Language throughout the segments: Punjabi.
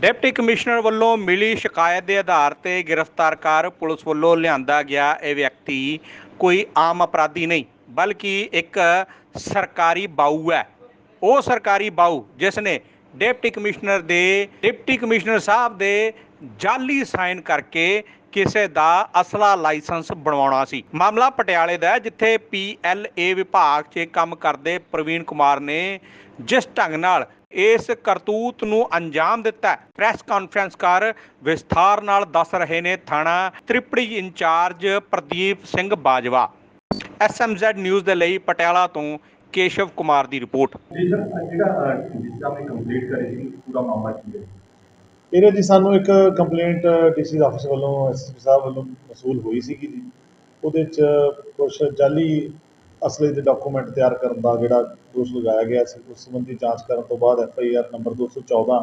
ਡਿਪਟੀ ਕਮਿਸ਼ਨਰ ਵੱਲੋਂ ਮਿਲੀ ਸ਼ਿਕਾਇਤ ਦੇ ਆਧਾਰ ਤੇ ਗ੍ਰਿਫਤਾਰ ਕਰ ਪੁਲਿਸ ਵੱਲੋਂ ਲਿਆਂਦਾ ਗਿਆ ਇਹ ਵਿਅਕਤੀ ਕੋਈ ਆਮ ਅਪਰਾਧੀ ਨਹੀਂ ਬਲਕਿ ਇੱਕ ਸਰਕਾਰੀ ਬਾਊ ਹੈ। ਉਹ ਸਰਕਾਰੀ ਬਾਊ ਜਿਸ ਨੇ ਡਿਪਟੀ ਕਮਿਸ਼ਨਰ ਦੇ ਡਿਪਟੀ ਕਮਿਸ਼ਨਰ ਸਾਹਿਬ ਦੇ ਜਾਲੀ ਸਾਈਨ ਕਰਕੇ ਕਿਸੇ ਦਾ ਅਸਲਾ ਲਾਇਸੈਂਸ ਬਣਵਾਉਣਾ ਸੀ। ਮਾਮਲਾ ਪਟਿਆਲੇ ਦਾ ਹੈ, ਜਿੱਥੇ ਪੀਐਲਏ ਵਿਭਾਗ 'ਚ ਕੰਮ ਕਰਦੇ ਪ੍ਰਵੀਨ ਕੁਮਾਰ ਨੇ ਜਿਸ ਢੰਗ ਨਾਲ ਇਸ ਕਰਤੂਤ ਨੂੰ ਅੰਜਾਮ ਦਿੱਤਾ ਪ੍ਰੈਸ ਕਾਨਫਰੰਸ ਕਰ ਵਿਸਥਾਰ ਨਾਲ ਦੱਸ ਰਹੇ ਨੇ ਥਾਣਾ Tripuri incharge Pradeep Singh Bajwa. SMZ news ਦੇ ਲਈ ਪਟਿਆਲਾ ਤੋਂ ਕੇਸ਼ਵ ਕੁਮਾਰ ਦੀ ਰਿਪੋਰਟ। ਜੀ ਸਰ ਅਹ ਜਿਹੜਾ ਜਿਸ ਆਪਨੇ ਕੰਪਲੀਟ ਕਰੀ ਸੀ ਪੂਰਾ ਮਾਮਲਾ ਕੀ ਹੈ? ਇਹਦੇ ਜੀ ਸਾਨੂੰ ਇੱਕ ਕੰਪਲੇਂਟ ਡੀਸੀ ਆਫਿਸ ਵੱਲੋਂ ਐਸਐਸਪੀ ਸਾਹਿਬ ਵੱਲੋਂ ਮਸੂਲ ਹੋਈ ਸੀਗੀ ਜੀ। ਉਹਦੇ ਚ ਕੁਝ ਜਾਲੀ ਅਸਲੇ ਦੇ ਡਾਕੂਮੈਂਟ ਤਿਆਰ ਕਰਨ ਦਾ ਜਿਹੜਾ ਦੋਸ਼ ਲਗਾਇਆ ਗਿਆ ਸੀ ਉਸ ਸੰਬੰਧੀ ਜਾਂਚ ਕਰਨ ਤੋਂ ਬਾਅਦ ਐਫ ਆਈ ਆਰ ਨੰਬਰ 214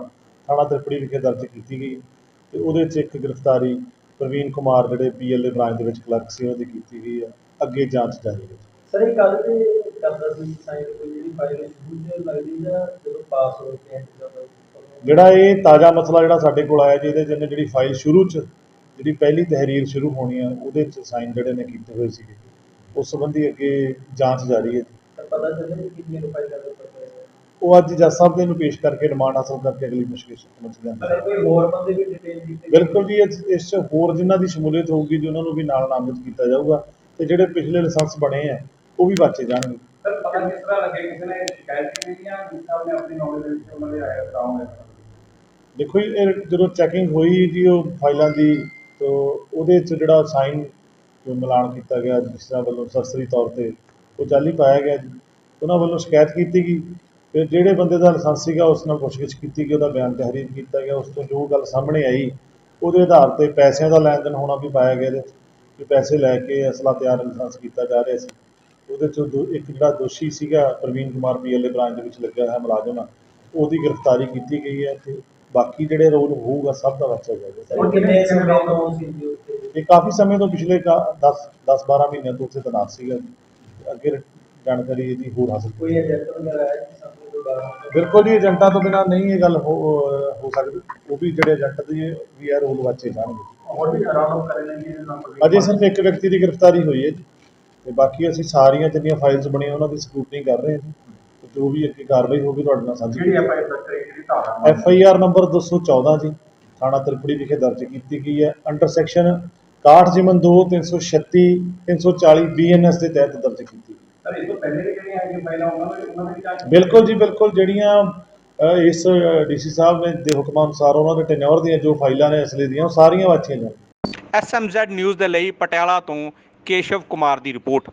ਥਾਣਾ ਤ੍ਰਿਪੜੀ ਵਿਖੇ ਦਰਜ ਕੀਤੀ ਗਈ ਤੇ ਉਹਦੇ ਚ ਇੱਕ ਗ੍ਰਿਫਤਾਰੀ ਪ੍ਰਵੀਨ ਕੁਮਾਰ ਜਿਹੜੇ ਪੀਐਲਏ ਬ੍ਰਾਂਚ ਦੇ ਵਿੱਚ ਕਲਰਕ ਸੀ ਉਹਦੀ ਕੀਤੀ ਗਈ ਹੈ। ਅੱਗੇ ਜਾਂਚ ਜਾਰੀ ਹੈ। ਸਰ ਇਹ ਕੱਲ ਤੇ ਕਰਦਾ ਸੀ ਸਾਈਨ ਕੋਈ ਜਿਹੜੀ ਫਾਈਲ ਸ਼ੁਰੂ ਤੇ ਲੱਗਦੀ ਜਾਂ ਜਦੋਂ ਪਾਸ ਹੋ ਕੇ ਜਿਹੜਾ ਇਹ ਤਾਜ਼ਾ ਮਸਲਾ ਜਿਹੜਾ ਸਾਡੇ ਕੋਲ ਆਇਆ ਜੀ ਇਹਦੇ ਜਿਹਨੇ ਜਿਹੜੀ ਫਾਈਲ ਸ਼ੁਰੂ ਚ ਜਿਹੜੀ ਪਹਿਲੀ ਤਹਿਰੀਰ ਸ਼ੁਰੂ ਹੋਣੀ ਆ ਉਹਦੇ ਚ ਸਾਈਨ ਜਿਹੜੇ ਨੇ ਕੀਤੇ ਹੋਏ ਸੀਗੇ। ਉਸ ਸੰਬੰਧੀ ਅੱਗੇ ਜਾਂਚ ਜਾਰੀ ਹੈ। ਪਤਾ ਚੱਲਿਆ ਕਿ ਦੇ। ਉਹ ਅੱਜ ਜੱਜ ਸਾਹਿਬ ਦੇ ਨੂੰ ਪੇਸ਼ ਕਰਕੇ ਰਿਮਾਂਡ ਹਾਸਲ ਕਰਕੇ ਅਗਲੀ ਮੁਸ਼ਕਿਲ ਪਹੁੰਚ ਜਾਂਦੇ ਕੋਈ ਹੋਰ ਬੰਦੇ ਵੀ ਡਿਟੇਲ ਕੀਤੇ ਬਿਲਕੁਲ ਜੀ ਇਸ 'ਚ ਹੋਰ ਜਿਨ੍ਹਾਂ ਦੀ ਸ਼ਮੂਲੀਅਤ ਹੋਊਗੀ ਜੀ ਉਹਨਾਂ ਨੂੰ ਵੀ ਨਾਲ ਨਾਮਜ਼ਦ ਕੀਤਾ ਜਾਊਗਾ ਤੇ ਜਿਹੜੇ ਪਿਛਲੇ ਲਾਇਸੈਂਸ ਬਣੇ ਆ ਉਹ ਵੀ ਬਾਚੇ ਜਾਣਗੇ। ਸਰ ਪਤਾ ਕਿਸ ਤਰ੍ਹਾਂ ਲੱਗੇ ਕਿਸੇ ਨੇ ਸ਼ਿਕਾਇਤ ਕੀਤੀ ਜਾਂ ਜਿਸ ਸਾਹਿਬ ਨੇ ਆਪਣੀ ਨੌਲੇਜ ਦੇ ਵਿੱਚ ਉਹਨਾਂ ਦੇ ਆਇਆ ਤਾਂ ਹੋਇਆ ਦੇਖੋ ਜੀ ਇਹ ਜਦੋਂ ਚੈਕਿੰਗ ਹੋਈ ਜੀ ਉਹ ਫਾਈਲਾਂ ਦੀ ਤੋਂ ਉਹਦੇ 'ਚ ਜਿਹੜਾ ਸਾਈਨ ਮਿਲਾਨ ਕੀਤਾ ਗਿਆ ਜਿਸ ਤਰ੍ਹਾਂ ਵੱਲੋਂ ਸਰਸਰੀ ਤੌਰ ਤੇ ਉਹ ਚਾਲੀ ਪਾਇਆ ਗਿਆ ਜੀ। ਉਹਨਾਂ ਵੱਲੋਂ ਸ਼ਿਕਾਇਤ ਕੀਤੀ ਗਈ। ਫਿਰ ਜਿਹੜੇ ਬੰਦੇ ਦਾ ਲਾਇਸੈਂਸ ਸੀਗਾ, ਉਸ ਨਾਲ ਪੁੱਛਗਿੱਛ ਕੀਤੀ ਗਈ, ਉਹਦਾ ਬਿਆਨ ਤਹਿਰੀਰ ਕੀਤਾ ਗਿਆ। ਉਸ ਤੋਂ ਜੋ ਗੱਲ ਸਾਹਮਣੇ ਆਈ, ਉਹਦੇ ਆਧਾਰ ਤੇ ਪੈਸਿਆਂ ਦਾ ਲੈਣ ਦੇਣ ਹੋਣਾ ਵੀ ਪਾਇਆ ਗਿਆ ਇਹਦੇ 'ਚ ਕਿ ਪੈਸੇ ਲੈ ਕੇ ਅਸਲਾ ਤਿਆਰ ਲਾਇਸੈਂਸ ਕੀਤਾ ਜਾ ਰਿਹਾ ਸੀ। ਉਹਦੇ 'ਚੋਂ ਦੋ, ਇੱਕ ਜਿਹੜਾ ਦੋਸ਼ੀ ਸੀਗਾ, ਪ੍ਰਵੀਨ ਕੁਮਾਰ ਪੀਐਲਏ ਬ੍ਰਾਂਚ ਦੇ ਵਿੱਚ ਲੱਗਿਆ ਹੋਇਆ ਮੁਲਾਜ਼ਮ ਉਹਦੀ ਗ੍ਰਿਫਤਾਰੀ ਕੀਤੀ ਗਈ ਹੈ। ਤੇ ਬਾਕੀ ਜਿਹੜੇ ਰੋਲ ਹੋਊਗਾ, ਸਭ ਦਾ ਬੱਚਾ ਜਾਏਗਾ ਹੁਣ ਕਿੰਨੇ ਸਮੇਂ ਤੋਂ ਸੀ ਇਹ ਕਾਫੀ ਸਮੇਂ ਤੋਂ ਪਿਛਲੇ 10 10 12 ਮਹੀਨਿਆਂ ਤੋਂ ਉੱਥੇ ਤੈਨਾਤ ਸੀਗਾ। ਅੱਗੇ ਜਾਣਕਾਰੀ ਇਹਦੀ ਹੋਰ ਹਾਸਲ ਕੋਈ ਏਜੰਟ ਵਗੈਰਾ ਹੈ ਕਿ ਸਾਨੂੰ ਬਾਹਰ? ਬਿਲਕੁਲ ਜੀ ਏਜੰਟਾਂ ਤੋਂ ਬਿਨਾਂ ਨਹੀਂ ਇਹ ਗੱਲ ਹੋ ਹੋ ਸਕਦੀ। ਉਹ ਵੀ ਜਿਹੜੇ ਏਜੰਟ ਦੀ ਵੀ ਆ ਰੋਲ ਵਾਚੇ ਜਾਣਗੇ। ਹੋਰ ਵੀ ਆਰਾਮ ਕਰ ਰਹੇ ਨੇ ਜੀ ਇਹਨਾਂ ਨੂੰ ਅਜੇ ਸਿਰਫ ਇੱਕ ਵਿਅਕਤੀ ਦੀ ਗ੍ਰਿਫਤਾਰੀ ਹੋਈ ਹੈ ਜੀ। ਤੇ ਬਾਕੀ ਅਸੀਂ ਸਾਰੀਆਂ ਜਿੰਨੀਆਂ ਫਾਈਲਸ ਬਣੀਆਂ ਉਹਨਾਂ ਦੀ ਸਕੂਟਨੀ ਕਰ ਰਹੇ ਹਾਂ। ਜੀ ਤੇ ਜੋ ਵੀ ਅੱਗੇ ਕਾਰਵਾਈ ਹੋਊਗੀ ਤੁਹਾਡੇ ਨਾਲ ਸਾਂਝੀ ਜਿਹੜੀ ਆਪਾਂ ਇਹ ਦੱਸ ਰਹੇ ਜਿਹੜੀ ਧਾਰਾ ਐਫ ਆਈ ਆਰ ਨੰਬਰ 214 ਜੀ ਥਾਣਾ ਤ੍ਰਿਪੜੀ ਵਿਖੇ ਦਰਜ ਕੀਤੀ ਗਈ ਹੈ। ਅੰਡਰ ਸੈਕਸ਼ਨ 61 ਜਿਮਨ 2 336 340 ਬੀਐਨਐਸ ਦੇ ਤਹਿਤ ਦਰਜ ਕੀਤੀ। ਗਈ ਸਰ ਇਸ ਤੋਂ ਪਹਿਲੇ ਦੇ ਜਿਹੜੀਆਂ ਆਈਆਂ ਫਾਈਲਾਂ ਉਹਨਾਂ ਦੇ ਉਹਨਾਂ ਦੀ ਜਾਂਚ ਬਿਲਕੁਲ ਜੀ ਬਿਲਕੁਲ ਜਿਹੜੀਆਂ ਇਸ ਡੀਸੀ ਸਾਹਿਬ ਨੇ ਦੇ ਹੁਕਮਾਂ ਅਨੁਸਾਰ ਉਹਨਾਂ ਦੇ ਟੈਨਿਓਰ ਦੀਆਂ ਜੋ ਫਾਈਲਾਂ ਨੇ ਅਸਲੀ ਦੀਆਂ ਉਹ ਸਾਰੀਆਂ ਵਾਚੀਆਂ ਜਾਣ। ਐਸਐਮਜ਼ੈਡ ਨਿਊਜ਼ ਦੇ ਲਈ ਪਟਿਆਲਾ ਤੋਂ ਕੇਸ਼ਵ ਕੁਮਾਰ ਦੀ ਰਿਪੋਰਟ।